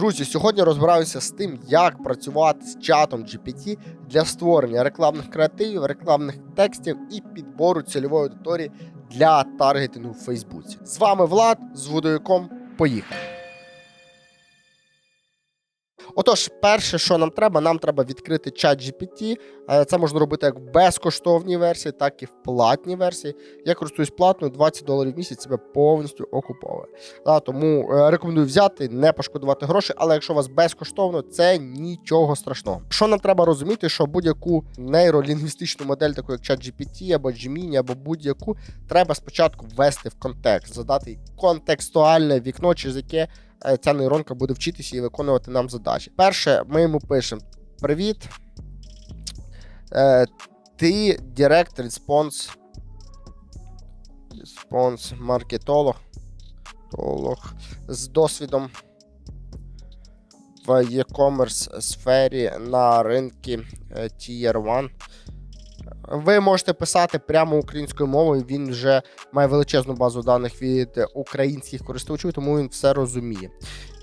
Друзі, сьогодні розбираюся з тим, як працювати з чатом GPT для створення рекламних креативів, рекламних текстів і підбору цільової аудиторії для таргетингу в Фейсбуці. З вами Влад з Водоюком. Поїхали. Отож, перше, що нам треба, нам треба відкрити чат GPT. Е, Це можна робити як в безкоштовній версії, так і в платній версії. Я користуюсь платною, 20 доларів в місяць себе повністю окуповує. Тому е, рекомендую взяти, не пошкодувати гроші, але якщо у вас безкоштовно, це нічого страшного. Що нам треба розуміти, що будь-яку нейролінгвістичну модель, таку як ChatGPT або Gemini, або будь-яку, треба спочатку ввести в контекст, задати контекстуальне вікно, через яке ця нейронка буде вчитися і виконувати нам задачі. Перше, ми йому пишемо: Привіт. Е, ти директ респонс. Респонс маркетолог толог з досвідом в e-commerce сфері на ринку е, Tier 1. Ви можете писати прямо українською мовою. Він вже має величезну базу даних від українських користувачів, тому він все розуміє.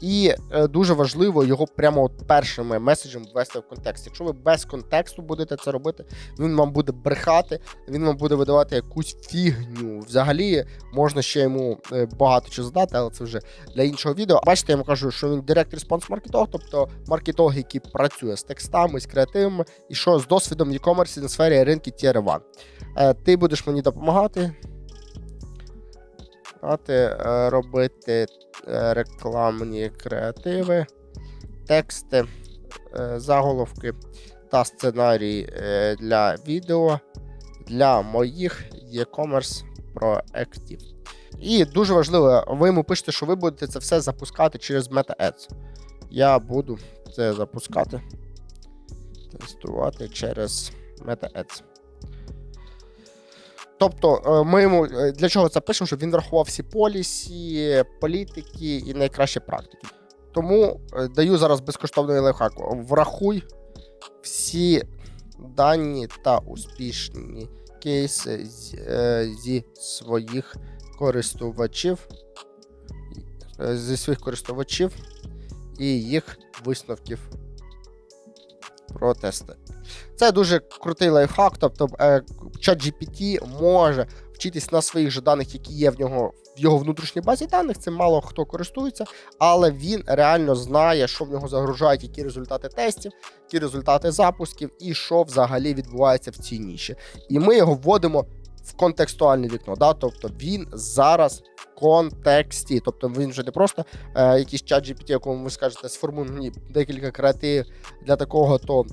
І е, дуже важливо його прямо от першими меседжем ввести в контекст. Якщо ви без контексту будете це робити, він вам буде брехати, він вам буде видавати якусь фігню. Взагалі можна ще йому е, багато чого задати, але це вже для іншого відео. Бачите, я вам кажу, що він директ респонс маркетолог, тобто маркетолог, який працює з текстами, з креативами, і що з досвідом e-commerce на сфері ринку Tier 1. Е, Ти будеш мені допомагати. Е, робити е, рекламні креативи, тексти, е, заголовки та сценарії е, для відео для моїх e-commerce проєктів. І дуже важливо, ви йому пишете, що ви будете це все запускати через Meta Ads. Я буду це запускати, тестувати через Meta Ads. Тобто, е, ми йому е, для чого це пишемо, щоб він врахував всі полісі, політики і найкращі практики. Тому е, даю зараз безкоштовний лайфхак. Врахуй всі дані та успішні кейси зі своїх користувачів, зі своїх користувачів і їх висновків про тести. Це дуже крутий лайфхак. Тобто, е, ChatGPT може вчитись на своїх же даних, які є в нього в його внутрішній базі даних. Цим мало хто користується, але він реально знає, що в нього загружають, які результати тестів, які результати запусків, і що взагалі відбувається в цій ніші. І ми його вводимо в контекстуальне вікно. Да? Тобто він зараз контексті. Тобто він вже не просто е, якийсь чат GPT, якому ви скажете, сформуй мені декілька креативів для такого то.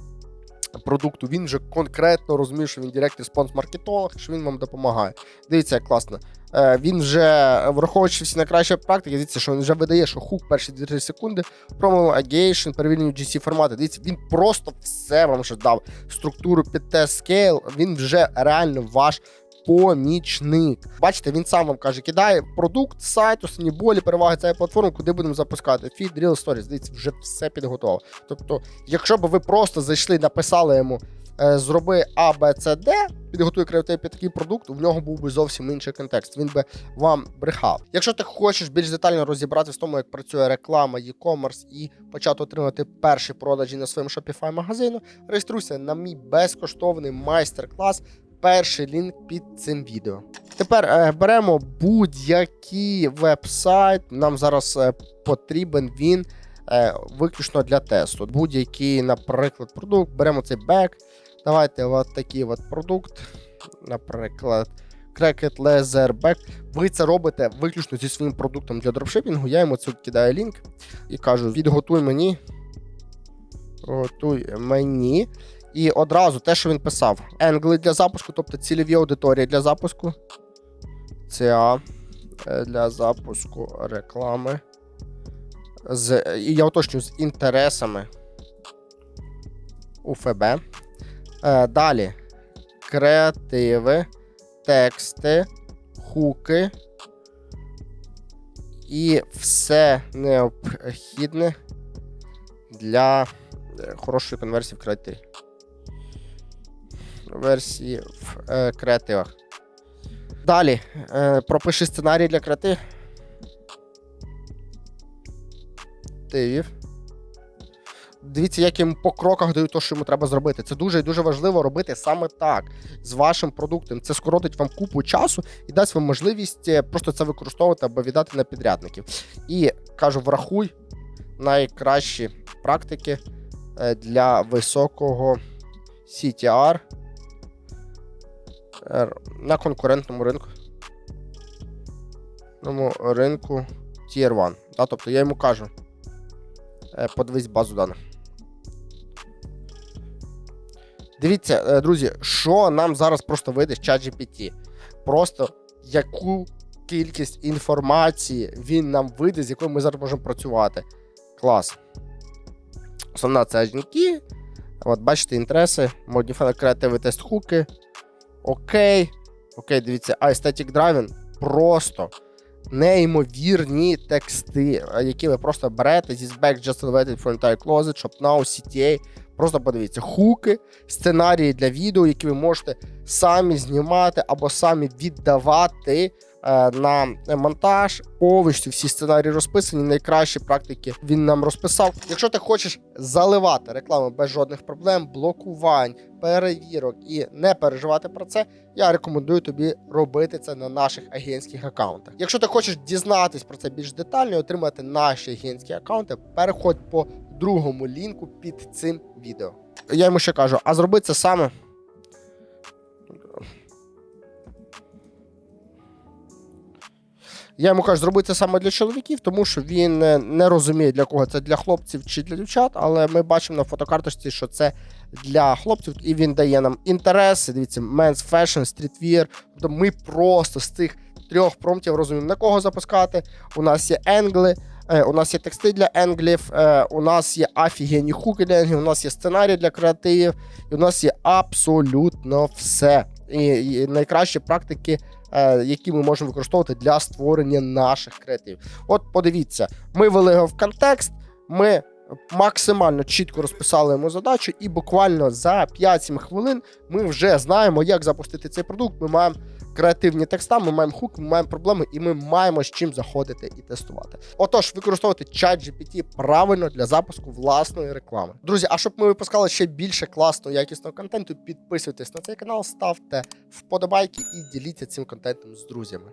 Продукту він вже конкретно розуміє, що він директор спонс маркетолог, що він вам допомагає. Дивіться, як класно. Е, він вже враховуючи всі найкращі практики, дивіться, що він вже видає, що хук перші 2-3 секунди, промо агейшн, перевірені GC формати. Дивіться, він просто все вам вже дав. Структуру під тест скейл, він вже реально ваш помічник. Бачите, він сам вам каже, кидає продукт, сайт, основні болі, переваги цієї платформи, куди будемо запускати. Feed, Real Stories, дивіться, вже все підготово. Тобто, якщо б ви просто зайшли, написали йому. е, Зроби А, Б, С, Д, підготуй креатив під такий продукт, в нього був би зовсім інший контекст. Він би вам брехав. Якщо ти хочеш більш детально розібратися в тому, як працює реклама, e-commerce і почати отримати перші продажі на своєму Shopify магазину, реєструйся на мій безкоштовний майстер-клас. Перший лінк під цим відео. Тепер е, беремо будь-який веб-сайт. Нам зараз е, потрібен він е, виключно для тесту. Будь-який, наприклад, продукт. Беремо цей бек. Давайте от такий от продукт. Наприклад, Cracket Laser Back. Ви це робите виключно зі своїм продуктом для дропшипінгу. Я йому це кидаю лінк і кажу: відготуй мені. Готуй мені. І одразу те, що він писав: Енгли для запуску, тобто цільові аудиторії для запуску. ЦА е, для запуску реклами. З, я уточню з інтересами УФБ. Е, далі креативи, тексти, хуки і все необхідне для е, хорошої конверсії в креативі. Версії в е, креативах. Далі е, пропиши сценарій для креативів. Дивіться, як йому по кроках даю те, що йому треба зробити. Це дуже і дуже важливо робити саме так з вашим продуктом. Це скоротить вам купу часу і дасть вам можливість е, просто це використовувати або віддати на підрядників. І кажу, врахуй найкращі практики е, для високого CTR на конкурентному ринку. Ринку Tier 1. Да, тобто я йому кажу, е, подивись базу даних. Дивіться, е, друзі, що нам зараз просто вийде з ChatGPT. Просто яку кількість інформації він нам вийде, з якою ми зараз можемо працювати. Клас. Основна це Key. От, бачите, інтереси, Modified Creative тест хуки. Окей. Окей, дивіться, Aesthetic Driving просто неймовірні тексти, е, які ви просто берете. This back just elevated for entire closet, shop now, CTA. Просто подивіться, хуки, сценарії для відео, які ви можете самі знімати або самі віддавати на монтаж. Повністю всі сценарії розписані. Найкращі практики він нам розписав. Якщо ти хочеш заливати рекламу без жодних проблем, блокувань, перевірок і не переживати про це, я рекомендую тобі робити це на наших агентських аккаунтах. Якщо ти хочеш дізнатись про це більш детально і отримати наші агентські аккаунти, переходь по другому лінку під цим відео. Я йому ще кажу: а зроби це саме. Я йому кажу, зроби це саме для чоловіків, тому що він е, не розуміє, для кого це для хлопців чи для дівчат, але ми бачимо на фотокарточці, що це для хлопців, і він дає нам інтереси. Дивіться, men's fashion, streetwear. Тобто ми просто з цих трьох промптів розуміємо, на кого запускати. У нас є енгли, у нас є тексти для енглів, е, у нас є офігенні хуки для енглів, у нас є сценарій для креативів, і у нас є абсолютно все. І, найкращі практики, які ми можемо використовувати для створення наших креативів. От подивіться, ми вели його в контекст, ми максимально чітко розписали йому задачу, і буквально за 5-7 хвилин ми вже знаємо, як запустити цей продукт. Ми маємо креативні текста, ми маємо хук, ми маємо проблеми, і ми маємо з чим заходити і тестувати. Отож, використовувати чат GPT правильно для запуску власної реклами. Друзі, а щоб ми випускали ще більше класного якісного контенту, підписуйтесь на цей канал, ставте вподобайки і діліться цим контентом з друзями.